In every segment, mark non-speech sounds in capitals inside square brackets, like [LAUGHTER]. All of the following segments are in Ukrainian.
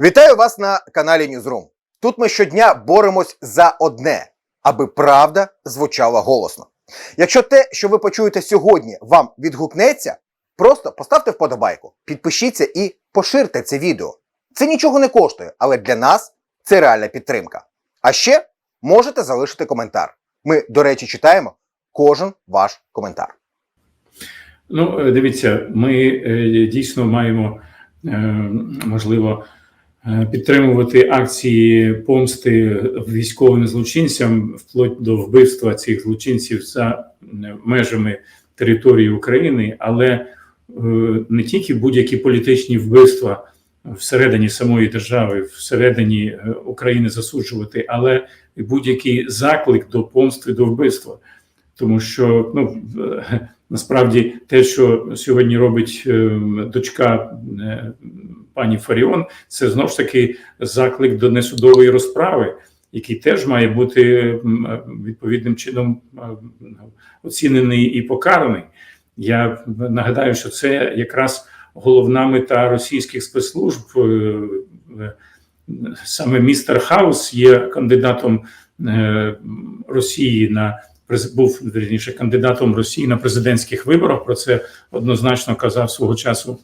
Вітаю вас на каналі Ньюзрум. Тут ми щодня боремось за одне, аби правда звучала голосно. Якщо те, що ви почуєте сьогодні, вам відгукнеться, просто поставте вподобайку, підпишіться і поширте це відео. Це нічого не коштує, але для нас це реальна підтримка. А ще можете залишити коментар. Ми, до речі, читаємо кожен ваш коментар. Ну, е, дивіться, ми е, дійсно маємо е, можливо підтримувати акції помсти військовим злочинцям вплоть до вбивства цих злочинців за е, межами території України, але е, не тільки будь-які політичні вбивства всередині самої держави, всередині е, України засуджувати, але будь-який заклик до помсти до вбивства. Тому що ну е, насправді те, що сьогодні робить е, дочка е, пані Фаріон, це знову ж таки заклик до несудової розправи, який теж має бути е, відповідним чином е, оцінений і покараний. Я нагадаю, що це якраз головна мета російських спецслужб. Е, Саме містер Хаус є кандидатом Росії на був вірніше кандидатом Росії на президентських виборах. Про це однозначно казав свого часу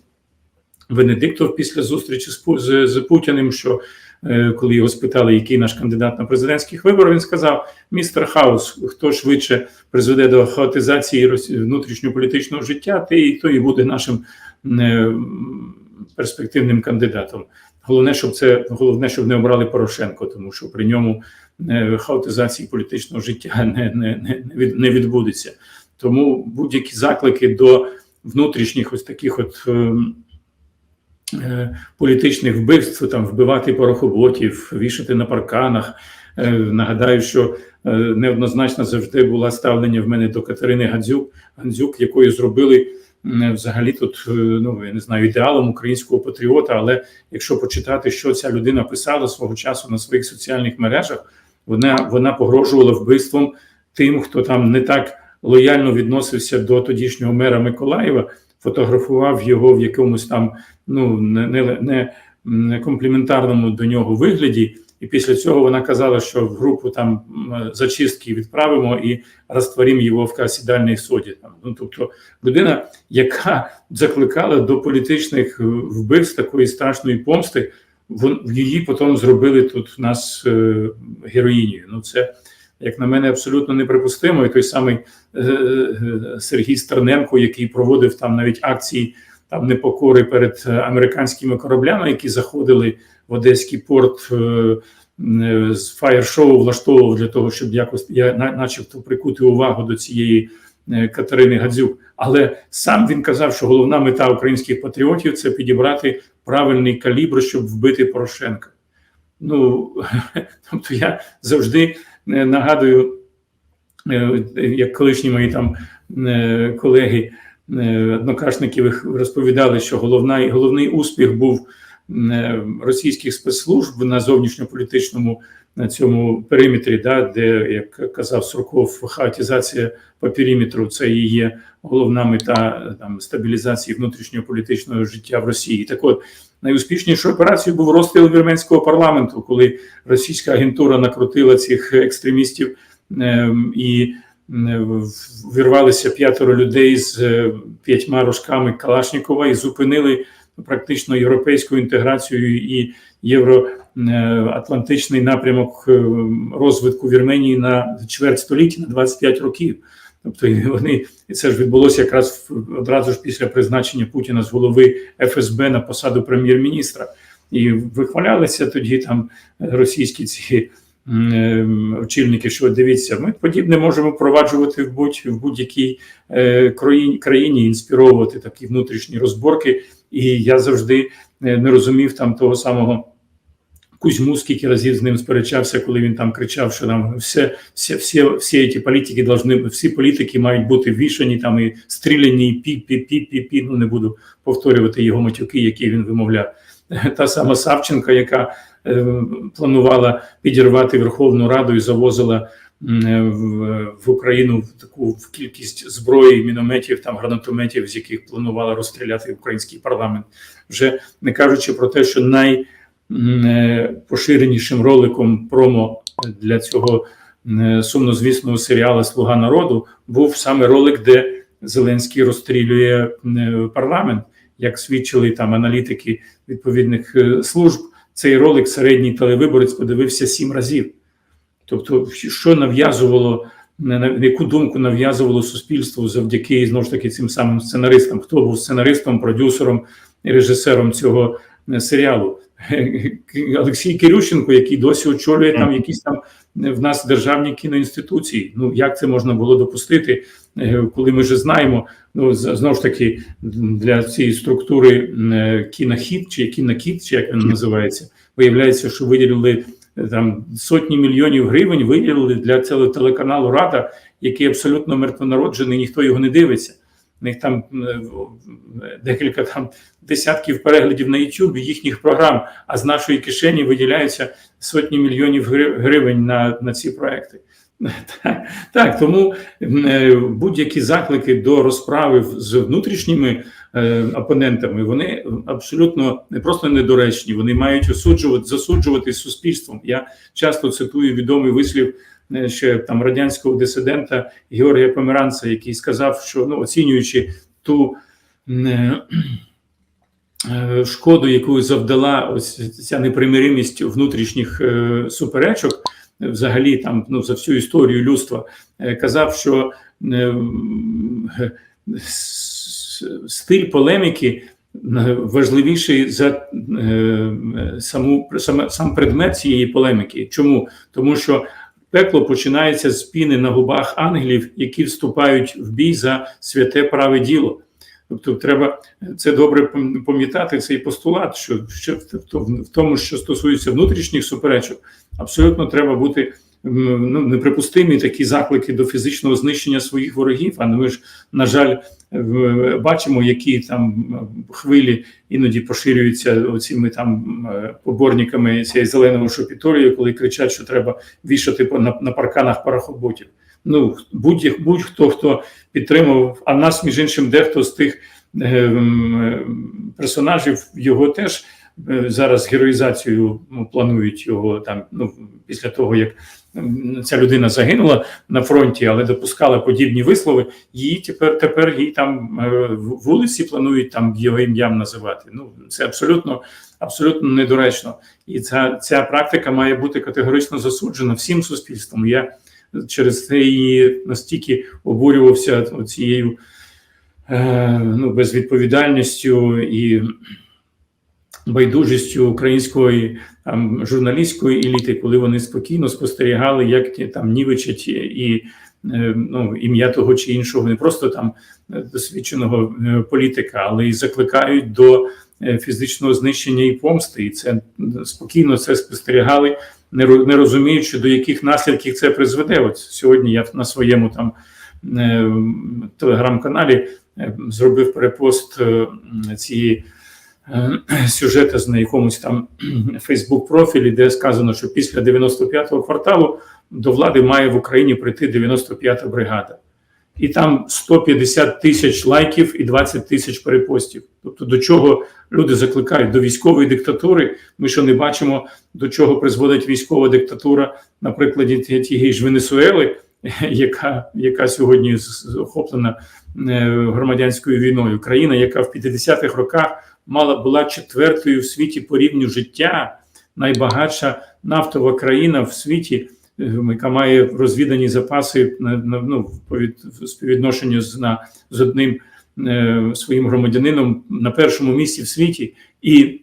Венедиктов після зустрічі з, з, з Путіним. Що е, коли його спитали, який наш кандидат на президентських виборах, він сказав: містер Хаус, хто швидше призведе до хаотизації внутрішньополітичного життя, той, той і буде нашим е, перспективним кандидатом. Головне, щоб це головне, щоб не обрали Порошенко, тому що при ньому е, хаотизації політичного життя [LAUGHS] не, не, не, від- не відбудеться. Тому будь-які заклики до внутрішніх ось таких от е, політичних вбивств, там вбивати порохоботів, вішати на парканах. Е, Нагадаю, що е, неоднозначно завжди було ставлення в мене до Катерини Гандзюк, Гандзюк якою зробили взагалі тут, е, ну я не знаю, ідеалом українського патріота. Але якщо почитати, що ця людина писала свого часу на своїх соціальних мережах, вона, вона погрожувала вбивством тим, хто там не так лояльно відносився до тодішнього мера Миколаєва, фотографував його в якомусь там ну не, не, не, компліментарному до нього вигляді. І після цього вона казала, що в групу там зачистки відправимо і розтворимо його в касідальній соді. Ну тобто людина, яка закликала до політичних е, вбивств такої страшної помсти, вон її потім зробили тут в нас е, героїнею. Ну це як на мене абсолютно неприпустимо. І той самий е, Сергій Стерненко, який проводив там навіть акції там непокори перед е, американськими кораблями, які заходили в Одеський порт. е, е, З фаєр-шоу влаштовував для того, щоб якось я начебто прикути увагу до цієї Катерини Гадзюк. Але сам він казав, що головна мета українських патріотів це підібрати правильний калібр, щоб вбити Порошенка. Ну [LAUGHS] тобто я завжди нагадую, як колишні мої там колеги, е, однокашники розповідали, що головна, головний успіх був е, російських спецслужб на зовнішньополітичному на цьому периметрі, да, де, як казав Сурков, хаотизація по периметру це і є головна мета там стабілізації внутрішнього політичного життя в Росії. Так от найуспішнішою операцією був розстріл вірменського парламенту, коли російська агентура накрутила цих екстремістів ем, і ем, вірвалися п'ятеро людей з е, п'ятьма рожками Калашнікова і зупинили практично європейську інтеграцію і євроатлантичний напрямок е, розвитку Вірменії на чверть століття, на 25 років. Тобто вони це ж відбулося якраз одразу ж після призначення Путіна з голови ФСБ на посаду прем'єр-міністра, і вихвалялися тоді там російські ці е, очільники, що дивіться, ми подібне можемо впроваджувати в будь будь-якій е, країні, інспіровувати такі внутрішні розборки. І я завжди е, не розумів там того самого. Кузьму скільки разів з ним сперечався, коли він там кричав, що там все, всі, всі, всі ці політики должны, всі політики мають бути вішані там і стріляні, і пі пі пі пі пі Ну не буду повторювати його матюки, які він вимовляв. Та сама Савченко, яка е, планувала підірвати Верховну Раду і завозила е, в, Україну таку в кількість зброї, мінометів, там гранатометів, з яких планувала розстріляти український парламент, вже не кажучи про те, що най м, е, роликом промо для цього е, сумнозвісного серіалу Слуга народу був саме ролик, де Зеленський розстрілює е, парламент, як свідчили там аналітики відповідних е, служб. Цей ролик середній телевиборець подивився сім разів. Тобто, що нав'язувало, на на яку думку нав'язувало суспільству завдяки знову ж таки цим самим сценаристам? Хто був сценаристом, продюсером і режисером цього е, серіалу? Олексій Кирющенко, який досі очолює там якісь там е, в нас державні кіноінституції. Ну як це можна було допустити, е, коли ми вже знаємо? Ну знову ж таки для цієї структури е, кінохід чи кінокіт, чи як він називається, виявляється, що виділили там сотні мільйонів гривень виділили для цього телеканалу Рада, який абсолютно мертвонароджений, ніхто його не дивиться. У них там е, декілька там десятків переглядів на YouTube їхніх програм, а з нашої кишені виділяються сотні мільйонів гри- гривень на, на ці проекти. Так, тому е, будь-які заклики до розправи з внутрішніми е, опонентами вони абсолютно не просто недоречні, вони мають осуджувати засуджувати суспільством. Я часто цитую відомий вислів ще там радянського дисидента Георгія Померанца, який сказав, що ну оцінюючи ту е, е, шкоду, яку завдала ось ця непримиримість внутрішніх е, суперечок, е, взагалі там ну за всю історію людства, е, казав, що е, е, стиль полеміки е, важливіший за е, саму саме сам предмет цієї полеміки. Чому? Тому що пекло починається з піни на губах ангелів, які вступають в бій за святе праве діло. Тобто, треба це добре пам- пам'ятати цей постулат, що, що в, тому, що стосується внутрішніх суперечок, абсолютно треба бути ну, неприпустимі такі заклики до фізичного знищення своїх ворогів. А ми ж, на жаль, бачимо, які там хвилі іноді поширюються оціми там е, поборниками цієї зеленого шопіторію, коли кричать, що треба вішати на, на парканах парахоботів. Ну будь будь-хто хто підтримував, а нас, між іншим, дехто з тих е, персонажів його теж е, зараз героїзацію ну, планують його там. Ну після того як ця людина загинула на фронті, але допускала подібні вислови. Її тепер тепер їй там е, вулиці планують там його ім'ям називати. Ну це абсолютно абсолютно недоречно, і ця, ця практика має бути категорично засуджена всім суспільством. Я через це і настільки обурювався цією е, ну, безвідповідальністю і байдужістю української там, журналістської еліти, коли вони спокійно спостерігали, як там нівечать і е, ну, ім'я того чи іншого, не просто там е, досвідченого е, політика, але й закликають до фізичного знищення і помсти. І це спокійно це спостерігали не розуміючи, до яких наслідків це призведе. От сьогодні я на своєму там телеграм-каналі зробив перепост цієї е, сюжета на якомусь там [CLEARS THROAT] Фейсбук профілі, де сказано, що після 95-го кварталу до влади має в Україні прийти 95-та бригада. І там 150 тисяч лайків і 20 тисяч перепостів. Тобто, до чого люди закликають до військової диктатури. Ми що не бачимо, до чого призводить військова диктатура, на прикладі ті- тієї ж Венесуели, [LAUGHS] яка, яка сьогодні охоплена е, громадянською війною. Країна, яка в 50-х роках мала була четвертою в світі по рівню життя, найбагатша нафтова країна в світі, е, яка має розвідані запаси ну в співвідношенню з на з одним е, своїм громадянином на першому місці в світі, і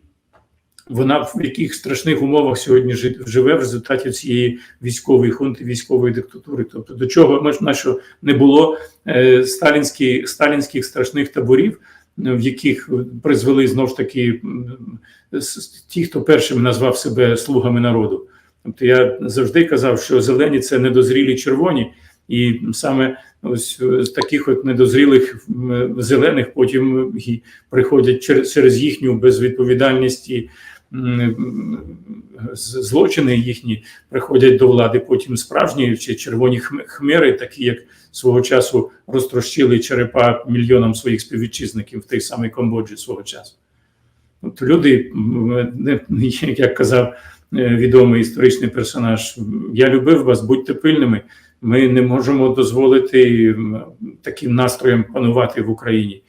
вона в яких страшних умовах сьогодні жи- живе в результаті цієї військової хунти, військової диктатури. Тобто до чого на що не було е, сталінські, сталінських страшних таборів, в яких призвели знов ж таки ті, хто першим назвав себе слугами народу. Тобто я завжди казав, що зелені це недозрілі червоні, і саме ось е, з таких от недозрілих зелених потім приходять через, їхню безвідповідальність і злочини їхні приходять до влади. Потім справжні чи червоні хм- хмери, такі як свого часу розтрощили черепа мільйонам своїх співвітчизників в той самий Камбоджі свого часу. От люди, [LAUGHS] як казав е, відомий історичний персонаж, я любив вас, будьте пильними. Ми не можемо дозволити таким настроям панувати в Україні.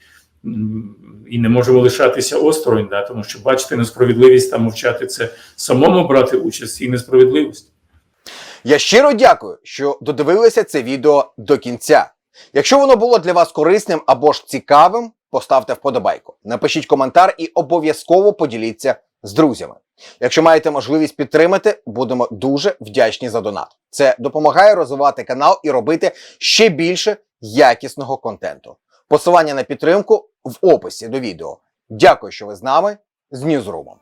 І не можемо лишатися осторонь, да, тому що бачити несправедливість та мовчати це самому брати участь в цій несправедливості. Я щиро дякую, що додивилися це відео до кінця. Якщо воно було для вас корисним або ж цікавим, поставте вподобайку, напишіть коментар і обов'язково поділіться з друзями. Якщо маєте можливість підтримати, будемо дуже вдячні за донат. Це допомагає розвивати канал і робити ще більше якісного контенту. Посилання на підтримку в описі до відео. Дякую, що ви з нами з Ньюзрумом.